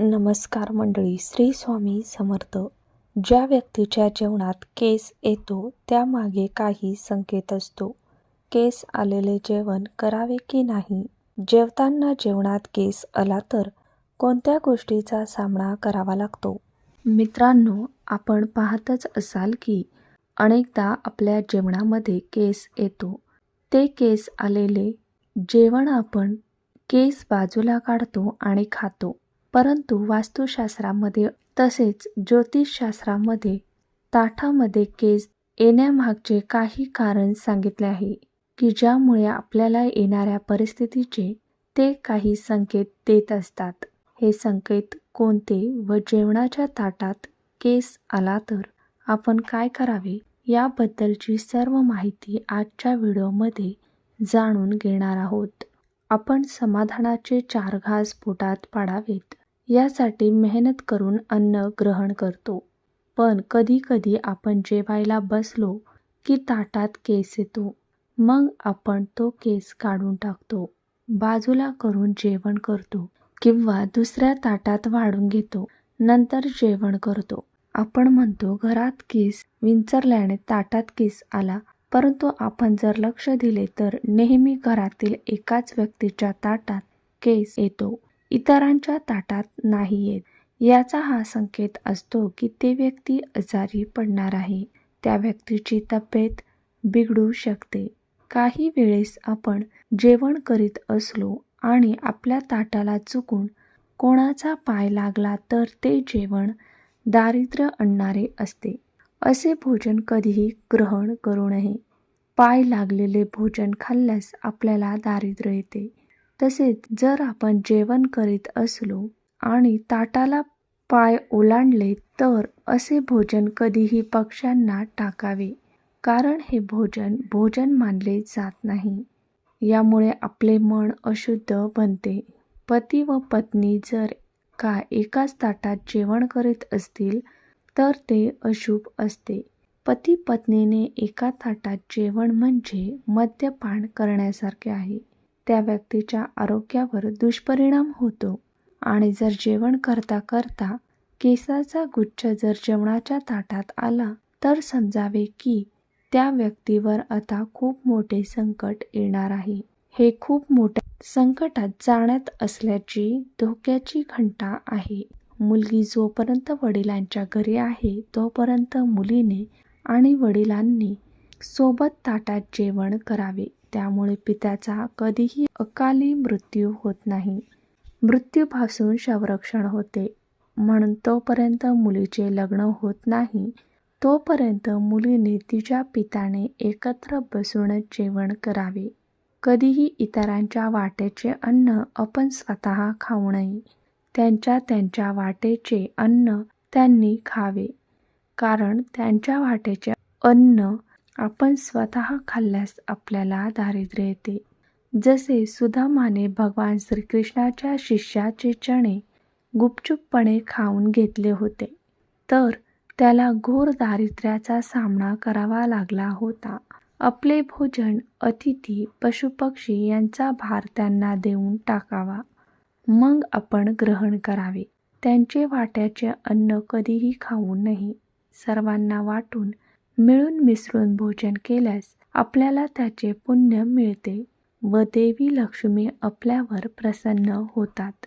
नमस्कार मंडळी श्री स्वामी समर्थ. ज्या व्यक्तीच्या जेवणात केस येतो त्यामागे काही संकेत असतो. केस आलेले जेवण करावे की नाही? जेवताना जेवणात केस आला तर कोणत्या गोष्टीचा सामना करावा लागतो? मित्रांनो आपण पाहतच असाल की अनेकदा आपल्या जेवणामध्ये केस येतो. ते केस आलेले जेवण आपण केस बाजूला काढतो आणि खातो. परंतु वास्तुशास्त्रामध्ये तसेच ज्योतिषशास्त्रामध्ये ताठामध्ये केस येण्यामागचे काही कारण सांगितले आहे की ज्यामुळे आपल्याला येणाऱ्या परिस्थितीचे ते काही संकेत देत असतात. हे संकेत कोणते व जेवणाच्या ताटात केस आला तर आपण काय करावे याबद्दलची सर्व माहिती आजच्या व्हिडिओमध्ये जाणून घेणार आहोत. आपण समाधानाचे चार घास पोटात पाडावेत. यासाठी मेहनत करून अन्न ग्रहण करतो. पण कधी कधी आपण जेवायला बसलो की ताटात केस येतो. मग आपण तो केस काढून टाकतो. बाजूला करून जेवण करतो किंवा दुसऱ्या ताटात वाढून घेतो. नंतर जेवण करतो. आपण म्हणतो घरात केस विंचरल्याने ताटात केस आला. परंतु आपण जर लक्ष दिले तर नेहमी घरातील एकाच व्यक्तीच्या ताटात केस येतो. इतरांच्या ताटात नाही येत. याचा हा संकेत असतो की ते व्यक्ती आजारी पडणार आहे. त्या व्यक्तीची तब्येत बिघडू शकते. काही वेळेस आपण जेवण करीत असलो आणि आपल्या ताटाला चुकून कोणाचा पाय लागला तर ते जेवण दारिद्र्य आणणारे असते. असे भोजन कधीही ग्रहण करू नये. पाय लागलेले भोजन खाल्ल्यास आपल्याला दारिद्र्य येते. तसेच जर आपण जेवण करीत असलो आणि ताटाला पाय ओलांडले तर असे भोजन कधीही पक्ष्यांना टाकावे कारण हे भोजन भोजन मानले जात नाही. यामुळे आपले मन अशुद्ध बनते. पती व पत्नी जर का एकाच ताटात जेवण करीत असतील तर ते अशुभ असते. पती पत्नीने एका ताटात जेवण म्हणजे मद्यपान करण्यासारखे आहे. त्या व्यक्तीच्या आरोग्यावर दुष्परिणाम होतो. आणि जर जेवण करता करता केसाचा गुच्छ जर जेवणाच्या ताटात आला तर समजावे की त्या व्यक्तीवर आता खूप मोठे संकट येणार आहे. हे खूप मोठ्या संकटात जाण्यात असल्याची धोक्याची घंटा आहे. मुलगी जोपर्यंत वडिलांच्या घरी आहे तोपर्यंत मुलीने आणि वडिलांनी सोबत ताटात जेवण करावे. त्यामुळे पित्याचा कधीही अकाली मृत्यू होत नाही. मृत्यूपासून संरक्षण होते. म्हणून तोपर्यंत मुलीचे लग्न होत नाही. तोपर्यंत मुलीने तिच्या पित्याने एकत्र बसून जेवण करावे. कधीही इतरांच्या वाटेचे अन्न आपण स्वतः खाऊ नये. त्यांच्या त्यांच्या वाटेचे अन्न त्यांनी खावे. कारण त्यांच्या वाटेचे अन्न आपण स्वतः खाल्ल्यास आपल्याला दारिद्र्य येते. जसे सुदामाने भगवान श्रीकृष्णाच्या शिष्याचे चणे गुपचूपपणे खाऊन घेतले होते तर त्याला घोर दारिद्र्याचा सामना करावा लागला होता. आपले भोजन अतिथी पशुपक्षी यांचा भार त्यांना देऊन टाकावा. मग आपण ग्रहण करावे. त्यांचे वाट्याचे अन्न कधीही खाऊ नये. सर्वांना वाटून मिळून मिसळून भोजन केल्यास आपल्याला त्याचे पुण्य मिळते व देवी लक्ष्मी आपल्यावर प्रसन्न होतात.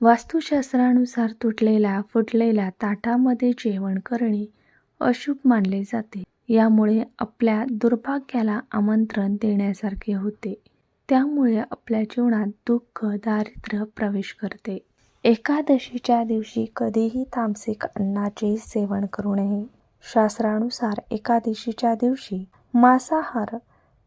वास्तुशास्त्रानुसार तुटलेल्या फुटलेल्या ताटामध्ये जेवण करणे अशुभ मानले जाते. यामुळे आपल्या दुर्भाग्याला आमंत्रण देण्यासारखे होते. त्यामुळे आपल्या जीवनात दुःख दारिद्र्य प्रवेश करते. एकादशीच्या दिवशी कधीही तामसिक अन्नाचे सेवन करू नये. शास्त्रानुसार एकादशीच्या दिवशी मांसाहार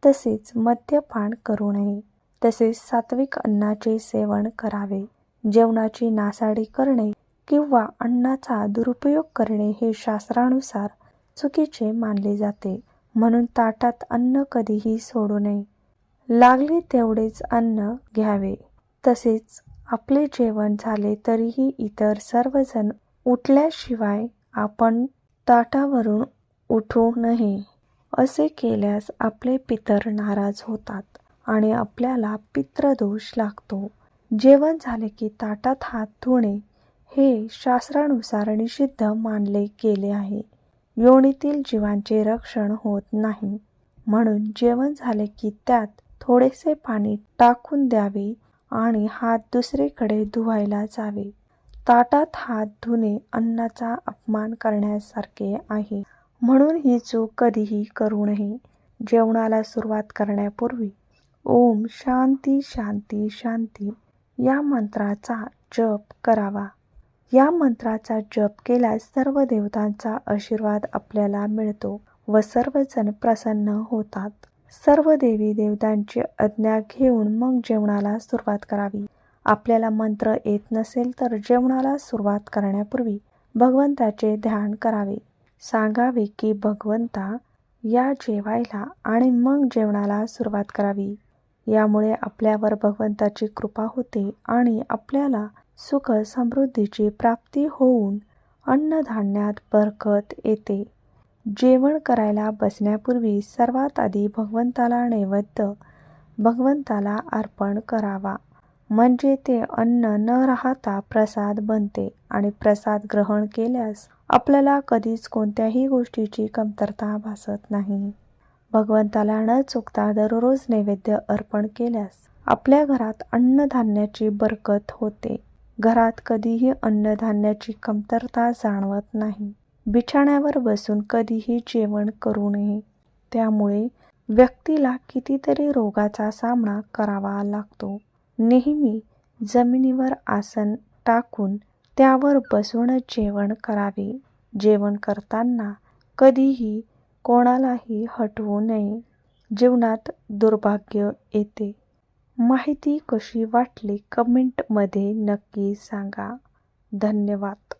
तसेच मद्यपान करू नये. तसेच सात्विक अन्नाचे सेवन करावे. जेवणाची नासाडी करणे किंवा अन्नाचा दुरुपयोग करणे हे शास्त्रानुसार चुकीचे मानले जाते. म्हणून ताटात अन्न कधीही सोडू नये. लागले तेवढेच अन्न घ्यावे. तसेच आपले जेवण झाले तरीही इतर सर्वजण उठल्याशिवाय आपण ताटावरून उठू नये असे केल्यास आपले पितर नाराज होतात आणि आपल्याला पितृदोष लागतो. जेवण झाले की ताटात हात धुणे हे शास्त्रानुसार निषिद्ध मानले गेले आहे. योनीतील जीवांचे रक्षण होत नाही. म्हणून जेवण झाले की त्यात थोडेसे पाणी टाकून द्यावे आणि हात दुसरीकडे धुवायला जावे. ताटात हात धुणे अन्नाचा अपमान करण्यासारखे आहे. म्हणून ही चूक कधीही करू नये. जेवणाला सुरुवात करण्यापूर्वी ओम शांती शांती शांती या मंत्राचा जप करावा. या मंत्राचा जप केल्यास सर्व देवतांचा आशीर्वाद आपल्याला मिळतो व सर्वजण प्रसन्न होतात. सर्व देवी देवतांची आज्ञा घेऊन मग जेवणाला सुरुवात करावी. आपल्याला मंत्र येत नसेल तर जेवणाला सुरुवात करण्यापूर्वी भगवंताचे ध्यान करावे. सांगावे की भगवंता या जेवायला आणि मग जेवणाला सुरुवात करावी. यामुळे आपल्यावर भगवंताची कृपा होते आणि आपल्याला सुख समृद्धीची प्राप्ती होऊन अन्नधान्यात बरकत येते. जेवण करायला बसण्यापूर्वी सर्वात आधी भगवंताला नैवेद्य भगवंताला अर्पण करावा. म्हणजे ते अन्न न राहता प्रसाद बनते आणि प्रसाद ग्रहण केल्यास आपल्याला कधीच कोणत्याही गोष्टीची कमतरता भासत नाही. भगवंताला न चुकता दररोज नैवेद्य अर्पण केल्यास आपल्या घरात अन्नधान्याची बरकत होते. घरात कधीही अन्नधान्याची कमतरता जाणवत नाही. बिछाण्यावर बसून कधीही जेवण करू नये. त्यामुळे व्यक्तीला कितीतरी रोगाचा सामना करावा लागतो. नेहमी जमिनीवर आसन टाकून त्यावर बसूनच जेवण करावे. जेवण करताना कधीही कोणालाही हटवू नये. जीवनात दुर्भाग्य येते. माहिती कशी वाटली कमेंटमध्ये नक्की सांगा. धन्यवाद.